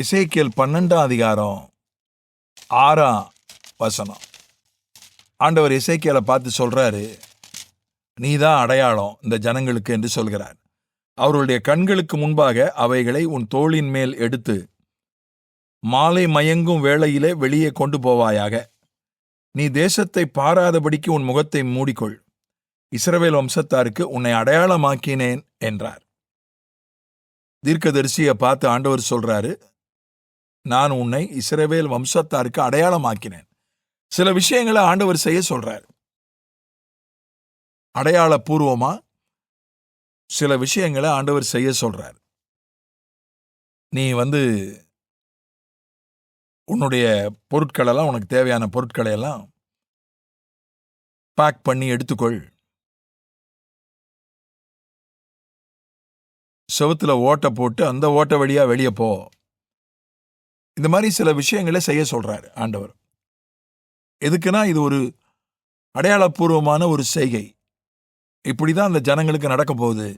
இசைக்கியல் பன்னெண்டாம் அதிகாரம் ஆறாம் வசனம். ஆண்டவர் இசைக்கியலை பார்த்து சொல்றாரு நீதான் அடையாளம் இந்த ஜனங்களுக்கு என்று சொல்கிறார். அவருடைய கண்களுக்கு முன்பாக அவைகளை உன் தோளின் மேல் எடுத்து மாலை மயங்கும் வேளையிலே வெளியே கொண்டு போவாயாக. நீ தேசத்தை பாராதபடிக்கு உன் முகத்தை மூடிக்கொள். இஸ்ரவேல் வம்சத்தாருக்கு உன்னை அடையாளமாக்கினேன் என்றார். தீர்க்கதரிசியை பார்த்து ஆண்டவர் சொல்றாரு நான் உன்னை இஸ்ரவேல் வம்சத்தாருக்கு அடையாளமாக்கினேன். சில விஷயங்களை ஆண்டவர் செய்ய சொல்றார். அடையாளபூர்வமா சில விஷயங்களை ஆண்டவர் செய்ய சொல்றார். நீ வந்து உன்னுடைய பொருட்களெல்லாம் உனக்கு தேவையான பொருட்களை எல்லாம் பேக் பண்ணி எடுத்துக்கொள். செவுத்துல ஓட்டை போட்டு அந்த ஓட்டை வழியாக வெளியே போ. இந்த மாதிரி சில விஷயங்களை செய்ய சொல்கிறார் ஆண்டவர். எதுக்குன்னா இது ஒரு அடையாளப்பூர்வமான ஒரு செய்கை. இப்படி தான் அந்த ஜனங்களுக்கு நடக்க போகுது.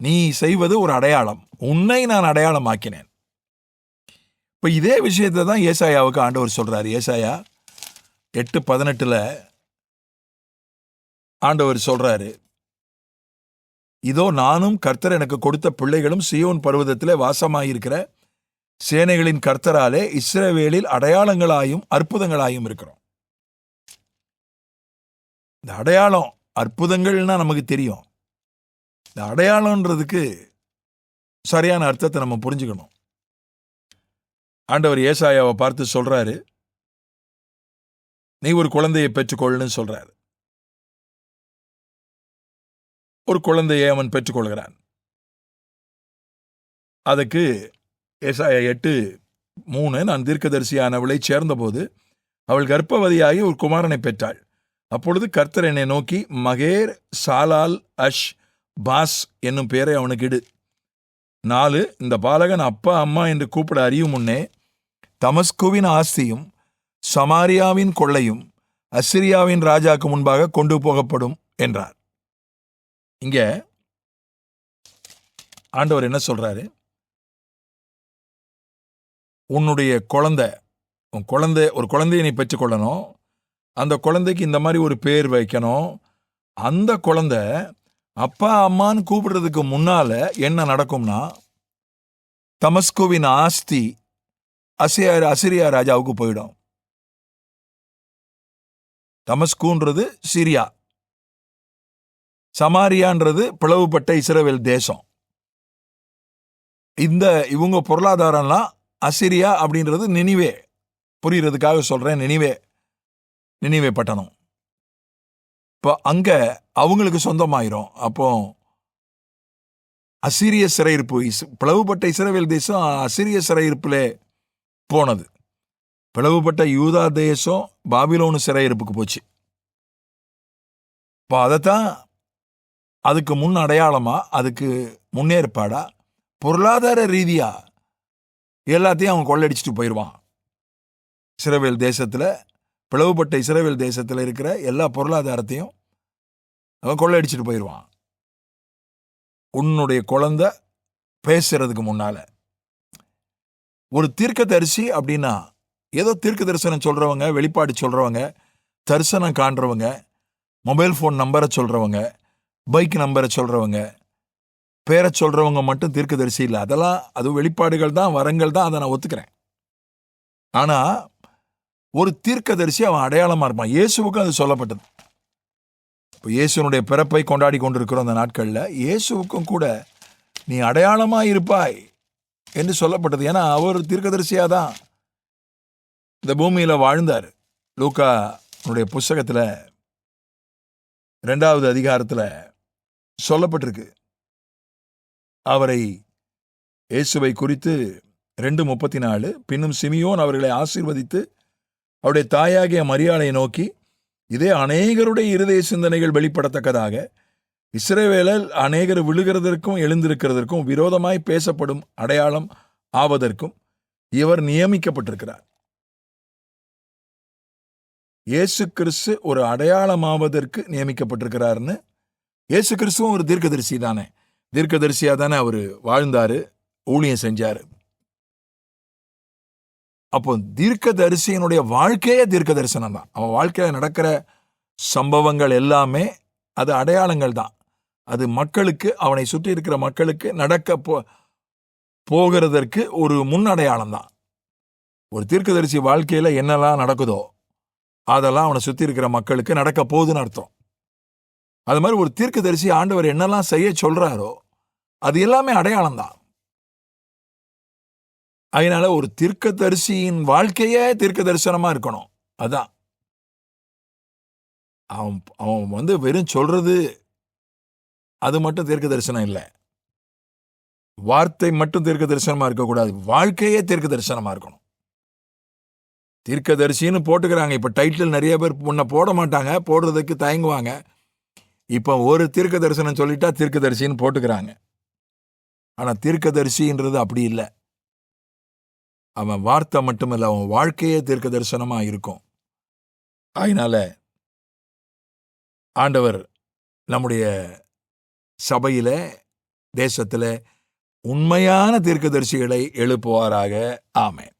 நீ செய்வது ஒரு அடையாளம். உன்னை நான் அடையாளம் ஆக்கினேன் இப்போ இதே விஷயத்தை தான் ஏசாயாவுக்கு ஆண்டவர் சொல்கிறார் ஏசாயா எட்டு பதினெட்டில் ஆண்டவர் சொல்கிறாரு இதோ நானும் கர்த்தர் எனக்கு கொடுத்த பிள்ளைகளும் சியோன் பர்வதத்திலே வாசமாயிருக்கிற சேனைகளின் கர்த்தராலே இஸ்ரவேலில் அடையாளங்களாயும் அற்புதங்களாயும் இருக்கிறோம். இந்த அடையாளம் அற்புதங்கள்னா நமக்கு தெரியும். இந்த அடையாளம்ன்றதுக்கு சரியான அர்த்தத்தை நம்ம புரிஞ்சுக்கணும். ஆண்டவர் ஏசாயாவை பார்த்து சொல்றாரு. நீ ஒரு குழந்தையை பெற்றுக்கொள்ளுன்னு சொல்றாரு. ஒரு குழந்தையை அவன் பெற்றுக்கொள்கிறான். அதுக்கு ஏசாயா எட்டு மூணு நான் தீர்க்கதரிசியானவளை சேர்ந்தபோது அவள் கர்ப்பவதியாகி ஒரு குமாரனை பெற்றாள். அப்பொழுது கர்த்தர் என்னை நோக்கி மகேர் சாலால் அஷ் பாஸ் என்னும் பெயரை அவனுக்கு இடு. நாலு இந்த பாலகன் அப்பா அம்மா என்று கூப்பிட அறியும் முன்னே தமஸ்குவின் ஆஸ்தியும் சமாரியாவின் கொள்ளையும் அசிரியாவின் ராஜாக்கு முன்பாக கொண்டு போகப்படும் என்றார். இங்க ஆண்டவர் என்ன சொல்றாரு? உன்னுடைய குழந்தை உன் குழந்தை ஒரு குழந்தையை நீ பெற்றுக்கொள்ளணும். அந்த குழந்தைக்கு இந்த மாதிரி ஒரு பேர் வைக்கணும். அந்த குழந்தை அப்பா அம்மான்னு கூப்பிடுறதுக்கு முன்னால் என்ன நடக்கும்னா தமஸ்குவின் ஆஸ்தி அசியார் அசிரியா ராஜாவுக்கு போயிடும். தமஸ்குன்றது சிரியா. சமாரியான்றது பிளவுபட்ட இஸ்ரவேல் தேசம். இந்த இவங்க பொருளாதாரம்லாம் அசிரியா அப்படின்றது நினைவே. புரிகிறதுக்காக சொல்கிறேன் நினைவே. நினைவே பட்டணம். இப்போ அங்கே அவங்களுக்கு சொந்தமாயிரும். அப்போ அசிரிய சிறையிருப்பு இஸ்- பிளவுபட்ட இஸ்ரவேல் தேசம் அசிரிய சிறையிருப்பில் போனது. பிளவுபட்ட யூதா தேசம் பாபிலோனு சிறையிருப்புக்கு போச்சு. இப்போ அதைத்தான் அதுக்கு முன் அடையாளமாக அதுக்கு முன்னேற்பாடாக பொருளாதார ரீதியாக எல்லாத்தையும் அவன் கொள்ளடிச்சிட்டு போயிடுவான் இஸ்ரவேல் தேசத்தில் பிளவுபட்ட இஸ்ரவேல் தேசத்தில் இருக்கிற எல்லா பொருளாதாரத்தையும் அவன் கொள்ளடிச்சிட்டு போயிடுவான் உன்னுடைய குழந்தை பேசுறதுக்கு முன்னால. ஒரு தீர்க்கதரிசி அப்படின்னா ஏதோ தீர்க்க தரிசனம் சொல்றவங்க வெளிப்பாடு சொல்றவங்க தரிசனம் காண்றவங்க மொபைல் ஃபோன் நம்பரை சொல்றவங்க பைக் நம்பரை சொல்றவங்க பேரை சொல்கிறவங்க மட்டும் தீர்க்கதரிசி இல்லை. அதெல்லாம் அது வெளிப்பாடுகள் தான் வரங்கள் தான் அதை நான் ஒத்துக்கிறேன். ஆனால் ஒரு தீர்க்கதரிசி அவன் அடையாளமாக இருப்பான். இயேசுவுக்கும் அது சொல்லப்பட்டது. இப்போ இயேசுனுடைய பிறப்பை கொண்டாடி கொண்டிருக்கிறோம் அந்த நாட்களில் இயேசுவுக்கும் கூட நீ அடையாளமாக இருப்பாய் என்று சொல்லப்பட்டது. ஏன்னா அவர் தீர்க்கதரிசியாக தான். இந்த பூமியில் வாழ்ந்தார். லூக்காவுடைய புஸ்தகத்தில் ரெண்டாவது அதிகாரத்தில் சொல்லப்பட்டிருக்கு. அவரை இயேசுவை குறித்து ரெண்டு முப்பத்தி நாலு பின்னும் சிமியோன் அவர்களை ஆசீர்வதித்து அவருடைய தாயாகிய மரியாதை நோக்கி இதே அநேகருடைய இருதய சிந்தனைகள் வெளிப்படத்தக்கதாக இஸ்ரேவேலல் அநேகர் விழுகிறதற்கும் எழுந்திருக்கிறதற்கும் விரோதமாய் பேசப்படும் அடையாளம் ஆவதற்கும் இவர் நியமிக்கப்பட்டிருக்கிறார். இயேசு கிறிஸ்து ஒரு அடையாளமாவதற்கு நியமிக்கப்பட்டிருக்கிறார்னு இயேசு கிறிஸ்துவும் ஒரு தீர்க்கதரிசி தானே. தீர்க்கதரிசியாக தானே அவர் வாழ்ந்தார் ஊழியம் செஞ்சார். அப்போ தீர்க்கதரிசியினுடைய வாழ்க்கையே தீர்க்க தரிசனம் தான். அவன் வாழ்க்கையில் நடக்கிற சம்பவங்கள் எல்லாமே அது அடையாளங்கள் தான். அது மக்களுக்கு அவனை சுற்றி இருக்கிற மக்களுக்கு நடக்க போ போகிறதற்கு ஒரு முன் அடையாளம் தான். ஒரு தீர்க்கதரிசி வாழ்க்கையில் என்னெல்லாம் நடக்குதோ அதெல்லாம் அவனை சுற்றி இருக்கிற மக்களுக்கு நடக்க போகுதுன்னு அர்த்தம். அது மாதிரி ஒரு தீர்க்கதரிசி ஆண்டவர் என்னெல்லாம் செய்ய சொல்கிறாரோ அது எல்லாமே அடையாளம் தான் அதனால ஒரு தீர்க்கதரிசியின் வாழ்க்கையே தீர்க்க தரிசனமாக இருக்கணும். அதான். அவன் அவன் வந்து வெறும் சொல்றது அது மட்டும் தீர்க்க தரிசனம் இல்லை. வார்த்தை மட்டும் தீர்க்க தரிசனமாக இருக்கக்கூடாது. வாழ்க்கையே தீர்க்க தரிசனமாக இருக்கணும். தீர்க்கதரிசின்னு போட்டுக்கிறாங்க. இப்போ டைட்டில் நிறைய பேர் முன்ன போட மாட்டாங்க. போடுறதுக்கு தயங்குவாங்க. இப்போ ஒரு தீர்க்க தரிசனம் சொல்லிட்டா தீர்க்கதரிசின்னு போட்டுக்கிறாங்க. ஆனால் தீர்க்கதரிசின்றது அப்படி இல்லை. அவன் வார்த்தை மட்டுமல்ல அவன் வாழ்க்கையே தீர்க்க தரிசனமாக இருக்கும். அதனால ஆண்டவர் நம்முடைய சபையில் தேசத்தில் உண்மையான தீர்க்கதரிசிகளை எழுப்புவாராக. ஆமேன்.